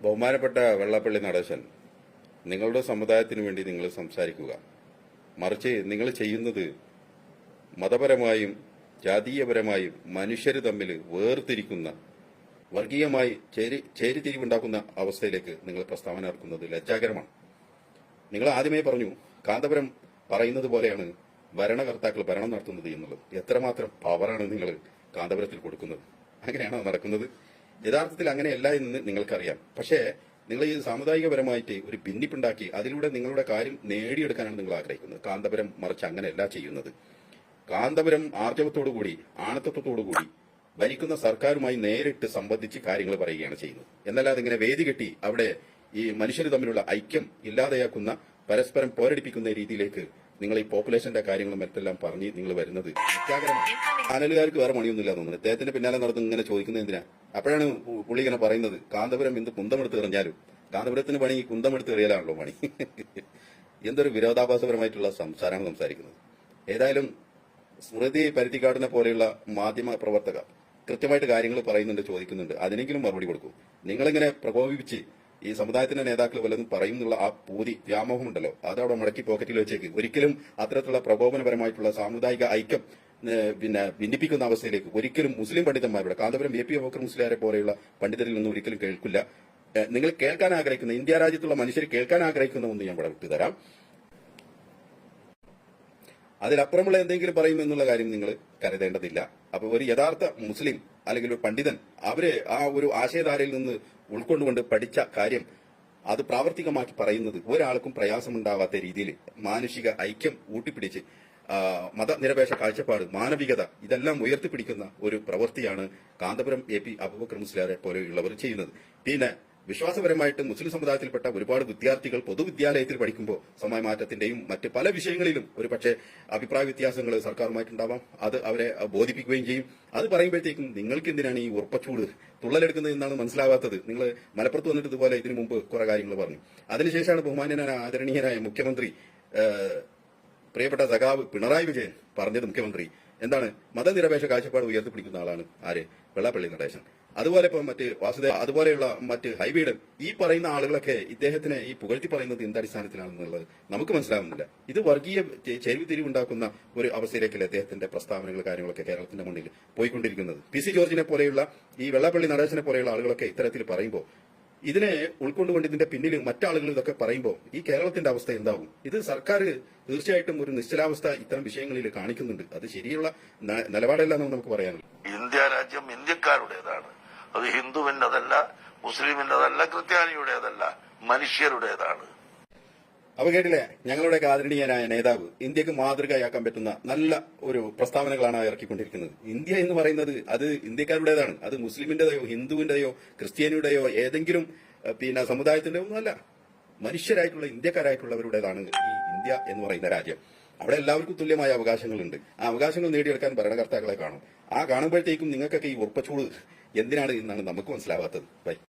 ബഹുമാനപ്പെട്ട വെള്ളപ്പള്ളി നടേശൻ നിങ്ങളുടെ സമുദായത്തിനു വേണ്ടി നിങ്ങൾ സംസാരിക്കുക. മറിച്ച് നിങ്ങൾ ചെയ്യുന്നത് മതപരമായും ജാതീയപരമായും മനുഷ്യർ തമ്മിൽ വേർതിരിക്കുന്ന വർഗീയമായി ചേരി ചേരിതിരിവുണ്ടാക്കുന്ന അവസ്ഥയിലേക്ക് നിങ്ങൾ പ്രസ്താവന ഇറക്കുന്നത് ലജ്ജാകരമാണ്. നിങ്ങൾ ആദ്യമേ പറഞ്ഞു കാന്തപുരം പറയുന്നത് പോലെയാണ് ഭരണകർത്താക്കൾ ഭരണം നടത്തുന്നത് എന്നുള്ളത്. എത്രമാത്രം പവറാണ് നിങ്ങൾ കാന്തപുരത്തിൽ കൊടുക്കുന്നത്? അങ്ങനെയാണോ നടക്കുന്നത്? യഥാർത്ഥത്തിൽ അങ്ങനെയല്ല എന്ന് നിങ്ങൾക്കറിയാം. പക്ഷേ നിങ്ങൾ ഈ സാമുദായികപരമായിട്ട് ഒരു ഭിന്നിപ്പുണ്ടാക്കി അതിലൂടെ നിങ്ങളുടെ കാര്യം നേടിയെടുക്കാനാണ് നിങ്ങൾ ആഗ്രഹിക്കുന്നത്. കാന്തപുരം മറിച്ച് അങ്ങനെയല്ല ചെയ്യുന്നത്. കാന്തപുരം ആർജവത്തോടുകൂടി ആണത്തത്തോടുകൂടി ഭരിക്കുന്ന സർക്കാരുമായി നേരിട്ട് സംബന്ധിച്ച് കാര്യങ്ങൾ പറയുകയാണ് ചെയ്യുന്നത്. എന്നല്ലാതെ ഇങ്ങനെ വേദി കെട്ടി അവിടെ ഈ മനുഷ്യർ തമ്മിലുള്ള ഐക്യം ഇല്ലാതെയാക്കുന്ന പരസ്പരം പോരടിപ്പിക്കുന്ന രീതിയിലേക്ക് നിങ്ങൾ ഈ പോപ്പുലേഷന്റെ കാര്യങ്ങളും മറ്റെല്ലാം പറഞ്ഞ് നിങ്ങൾ വരുന്നത് അനലുകാർക്ക് വേറെ പണിയൊന്നുമില്ല തോന്നുന്നു. അദ്ദേഹത്തിന്റെ പിന്നാലെ നടന്ന് ഇങ്ങനെ ചോദിക്കുന്നത് എന്തിനാ? അപ്പോഴാണ് പുള്ളി ഇങ്ങനെ പറയുന്നത് കാന്തപുരം എന്ത് കുന്തമെടുത്ത് എറിഞ്ഞാലും. കാന്തപുരത്തിന് പണി കുന്തമെടുത്ത് എറിയലാണല്ലോ പണി. എന്തൊരു വിരോധാഭാസപരമായിട്ടുള്ള സംസാരമാണ് സംസാരിക്കുന്നത്. ഏതായാലും സ്മൃതി പരുത്തിക്കാടിനെ പോലെയുള്ള മാധ്യമ പ്രവർത്തക കൃത്യമായിട്ട് കാര്യങ്ങൾ പറയുന്നുണ്ട് ചോദിക്കുന്നുണ്ട്. അതിനെങ്കിലും മറുപടി കൊടുക്കൂ. നിങ്ങളിങ്ങനെ പ്രകോപിപ്പിച്ച് ഈ സമുദായത്തിന്റെ നേതാക്കൾ വല്ലതും പറയുന്നുള്ള ആ പൂതി വ്യാമോഹമുണ്ടല്ലോ അതവിടെ മുടക്കി പോക്കറ്റിൽ വെച്ചേക്ക്. ഒരിക്കലും അത്തരത്തിലുള്ള പ്രകോപനപരമായിട്ടുള്ള സാമുദായിക ഐക്യം പിന്നെ ഭിന്നിപ്പിക്കുന്ന അവസ്ഥയിലേക്ക് ഒരിക്കലും മുസ്ലിം പണ്ഡിതന്മാരുടെ കാന്തപുരം എ പി ഓക്കർ മുസ്ലിയാരെ പോലെയുള്ള പണ്ഡിതരിൽ നിന്നും ഒരിക്കലും കേൾക്കില്ല. നിങ്ങൾ കേൾക്കാൻ ആഗ്രഹിക്കുന്ന ഇന്ത്യ രാജ്യത്തുള്ള മനുഷ്യർ കേൾക്കാൻ ആഗ്രഹിക്കുന്ന ഒന്ന് ഞാൻ ഇവിടെ വിട്ടുതരാം അതിലപ്പുറമുള്ള എന്തെങ്കിലും പറയും എന്നുള്ള കാര്യം നിങ്ങൾ കരുതേണ്ടതില്ല. അപ്പൊ ഒരു യഥാർത്ഥ മുസ്ലിം അല്ലെങ്കിൽ ഒരു പണ്ഡിതൻ അവർ ആ ഒരു ആശയധാരയിൽ നിന്ന് ഉൾക്കൊണ്ടുകൊണ്ട് പഠിച്ച കാര്യം അത് പ്രാവർത്തികമാക്കി പറയുന്നത് ഒരാൾക്കും പ്രയാസമുണ്ടാവാത്ത രീതിയിൽ മാനുഷിക ഐക്യം ഊട്ടിപ്പിടിച്ച് മതനിരപേക്ഷ കാഴ്ചപ്പാട് മാനവികത ഇതെല്ലാം ഉയർത്തിപ്പിടിക്കുന്ന ഒരു പ്രവൃത്തിയാണ് കാന്തപുരം എ പി അബൂബക്കർ മുസ്ലിയാരെ പോലെയുള്ളവർ ചെയ്യുന്നത്. പിന്നെ വിശ്വാസപരമായിട്ട് മുസ്ലിം സമുദായത്തിൽപ്പെട്ട ഒരുപാട് വിദ്യാർത്ഥികൾ പൊതുവിദ്യാലയത്തിൽ പഠിക്കുമ്പോൾ സമയമാറ്റത്തിന്റെയും മറ്റ് പല വിഷയങ്ങളിലും ഒരു പക്ഷേ അഭിപ്രായ വ്യത്യാസങ്ങൾ സർക്കാരുമായിട്ടുണ്ടാവാം. അത് അവരെ ബോധിപ്പിക്കുകയും ചെയ്യും. അത് പറയുമ്പോഴത്തേക്കും നിങ്ങൾക്ക് എന്തിനാണ് ഈ ഉറപ്പച്ചൂട് തുള്ളലെടുക്കുന്നത് എന്നാണ് മനസ്സിലാവാത്തത്. നിങ്ങൾ മലപ്പുറത്ത് വന്നിട്ട് ഇതുപോലെ ഇതിനു മുമ്പ് കുറെ കാര്യങ്ങൾ പറഞ്ഞു. അതിനുശേഷമാണ് ബഹുമാനനായ ആദരണീയനായ മുഖ്യമന്ത്രി പ്രിയപ്പെട്ട സഖാവ് പിണറായി വിജയൻ പറഞ്ഞത് മുഖ്യമന്ത്രി. എന്താണ്? മതനിരപേക്ഷ കാഴ്ചപ്പാട് ഉയർത്തിപ്പിടിക്കുന്ന ആളാണ് ആര്? വെള്ളാപ്പള്ളി നടേശൻ. അതുപോലെ ഇപ്പൊ മറ്റ് വാസുദേവ അതുപോലെയുള്ള മറ്റ് ഹൈബീഡൻ ഈ പറയുന്ന ആളുകളൊക്കെ ഇദ്ദേഹത്തിനെ ഈ പുകഴ്ത്തി പറയുന്നത് എന്തടിസ്ഥാനത്തിലാണെന്നുള്ളത് നമുക്ക് മനസ്സിലാവുന്നില്ല. ഇത് വർഗീയ ചെരുവ് തിരിവുണ്ടാക്കുന്ന ഒരു അവസ്ഥയിലേക്കല്ലേ അദ്ദേഹത്തിന്റെ പ്രസ്താവനകൾ കാര്യങ്ങളൊക്കെ കേരളത്തിന്റെ മുന്നിൽ പോയിക്കൊണ്ടിരിക്കുന്നത്. പി സി ജോർജിനെ പോലെയുള്ള ഈ വെള്ളപ്പള്ളി നടേശനെ പോലെയുള്ള ആളുകളൊക്കെ ഇത്തരത്തിൽ പറയുമ്പോൾ ഇതിനെ ഉൾക്കൊണ്ടുകൊണ്ട് ഇതിന്റെ പിന്നിൽ മറ്റാളുകൾ ഇതൊക്കെ പറയുമ്പോൾ ഈ കേരളത്തിന്റെ അവസ്ഥ എന്താവും? ഇത് സർക്കാർ തീർച്ചയായിട്ടും ഒരു നിശ്ചലാവസ്ഥ ഇത്തരം വിഷയങ്ങളിൽ കാണിക്കുന്നുണ്ട്. അത് ശരിയുള്ള നിലപാടല്ല എന്ന് നമുക്ക് പറയാനുള്ളൂ. ഇന്ത്യ രാജ്യം ഇന്ത്യക്കാരുടേതാണ്. അത് ഹിന്ദുവിന്റെതല്ല മുസ്ലിമിന്റെതല്ല ക്രിസ്ത്യാനിയുടേതല്ല മനുഷ്യരുടേതാണ്. അപ്പൊ കേട്ടില്ലേ? ഞങ്ങളുടെ ആദരണീയനായ നേതാവ് ഇന്ത്യയ്ക്ക് മാതൃകയാക്കാൻ പറ്റുന്ന നല്ല ഒരു പ്രസ്താവനകളാണ് ഇറക്കിക്കൊണ്ടിരിക്കുന്നത്. ഇന്ത്യ എന്ന് പറയുന്നത് അത് ഇന്ത്യക്കാരുടേതാണ്. അത് മുസ്ലിമിന്റേതയോ ഹിന്ദുവിന്റെയോ ക്രിസ്ത്യാനിയുടെയോ ഏതെങ്കിലും പിന്നെ സമുദായത്തിന്റെ ഒന്നുമല്ല. മനുഷ്യരായിട്ടുള്ള ഇന്ത്യക്കാരായിട്ടുള്ളവരുടേതാണ് ഈ ഇന്ത്യ എന്ന് പറയുന്ന രാജ്യം. അവിടെ എല്ലാവർക്കും തുല്യമായ അവകാശങ്ങളുണ്ട്. ആ അവകാശങ്ങൾ നേടിയെടുക്കാൻ ഭരണകർത്താക്കളെ കാണും. ആ കാണുമ്പോഴത്തേക്കും നിങ്ങൾക്കൊക്കെ ഈ ഉറപ്പച്ചൂട് എന്തിനാണ് എന്നാണ് നമുക്ക് മനസ്സിലാവാത്തത്. ബൈ